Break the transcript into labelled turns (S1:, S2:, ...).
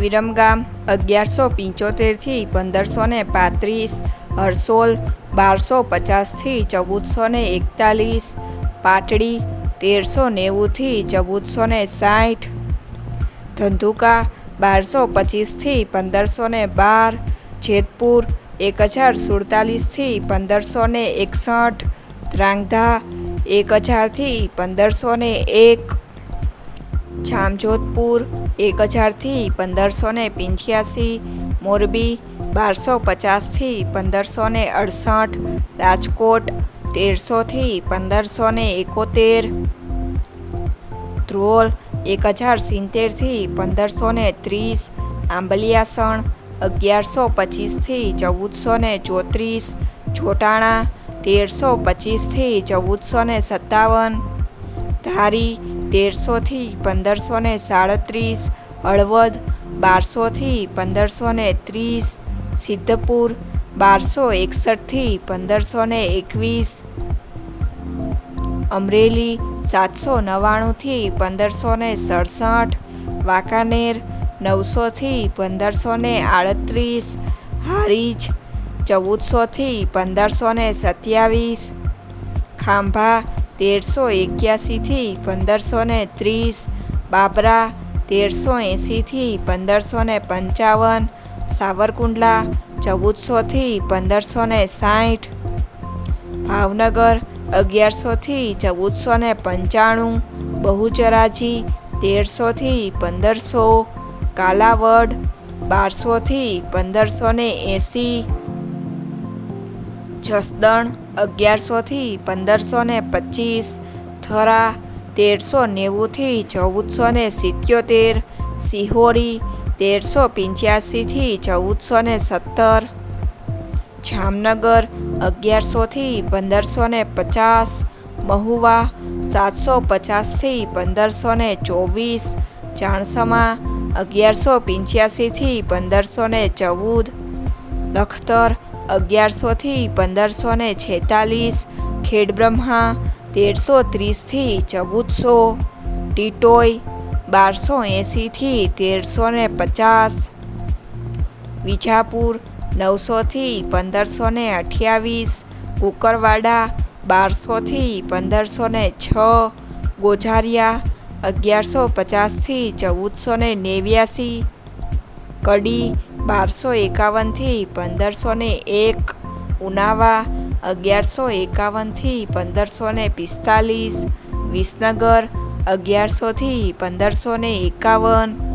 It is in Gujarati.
S1: વિરમગામ, અગિયારસો પંચોતેરથી પંદરસો ને પાંત્રીસ, હરસોલ, બારસો પચાસથી ચૌદસો ને એકતાલીસ, પાટડી, તેરસો નેવુંથી ચૌદસો ને સાઠ, ધંધુકા, બારસો પચીસથી પંદરસો ને બાર, જેતપુર, એક હજાર સુડતાલીસથી પંદરસો ને એકસઠ ધ્રાંગધા એક હજારથી પંદરસો ને એક જામજોધપુર, એક હજારથી પંદરસો ને પંચ્યાસી, મોરબી, બારસો પચાસથી પંદરસો ને અડસઠ, રાજકોટ, તેરસોથી પંદરસો ને એકોતેર. ધ્રોલ, એક હજાર સિત્તેરથી પંદરસો ને ત્રીસ. આંબલિયાસણ, અગિયારસો પચીસથી ચૌદસો ને ચોત્રીસ. જોટાણા તેરસો પચીસથી ચૌદસો ને સત્તાવન. ધારી તેરસોથી પંદરસો ને સાડત્રીસ, હળવદ બારસોથી પંદરસો ને ત્રીસ, સિદ્ધપુર બારસો એકસઠથી પંદરસો ને એકવીસ, અમરેલી સાતસો નવ્વાણુંથી પંદરસો ને સડસઠ, વાંકાનેર નવસોથી પંદરસો ને આડત્રીસ, હારીજ ચૌદસોથી પંદરસો ને સત્યાવીસ, ખાંભા તેરસો એક્યાસીથી પંદરસો ને ત્રીસ, બાબરા તેરસો એંસીથી પંદરસો ને પંચાવન, સાવરકુંડલા ચૌદસોથી પંદરસો ને સાઠ, ભાવનગર અગિયારસોથી ચૌદસો ને પંચાણું, બહુચરાજી તેરસોથી પંદરસો, કાલાવડ બારસોથી પંદરસો ને એંસી જસદણ અગિયારસોથી પંદરસો ને પચીસ, થરા તેરસો નેવુંથી ચૌદસો ને સિત્યોતેર, સિહોરી તેરસો પંચ્યાસીથી ચૌદસો ને સત્તર, જામનગર અગિયારસોથી પંદરસો ને પચાસ, મહુવા સાતસો પચાસથી પંદરસો ને ચોવીસ ચાણસમા અગિયારસો પંચ્યાસીથી પંદરસો ને ચૌદ, લખતર અગિયારસોથી પંદરસો ને છેતાલીસ, ખેડબ્રહ્મા તેરસો ત્રીસથી ચૌદસો ટીટોય બારસો એંસીથી તેરસો ને પચાસ, વિજાપુર નવસોથી પંદરસો ને અઠ્યાવીસ, કુકરવાડા બારસોથી પંદરસો ને છ, ગોઝારિયા અગિયારસો પચાસથી ચૌદસો ને નેવ્યાસી, કડી બારસો એકાવનથી પંદરસો ને એક, ઉનાવા અગિયારસો એકાવનથી પંદરસો ને પિસ્તાલીસ, વિસનગર અગિયારસોથી પંદરસો ને એકાવન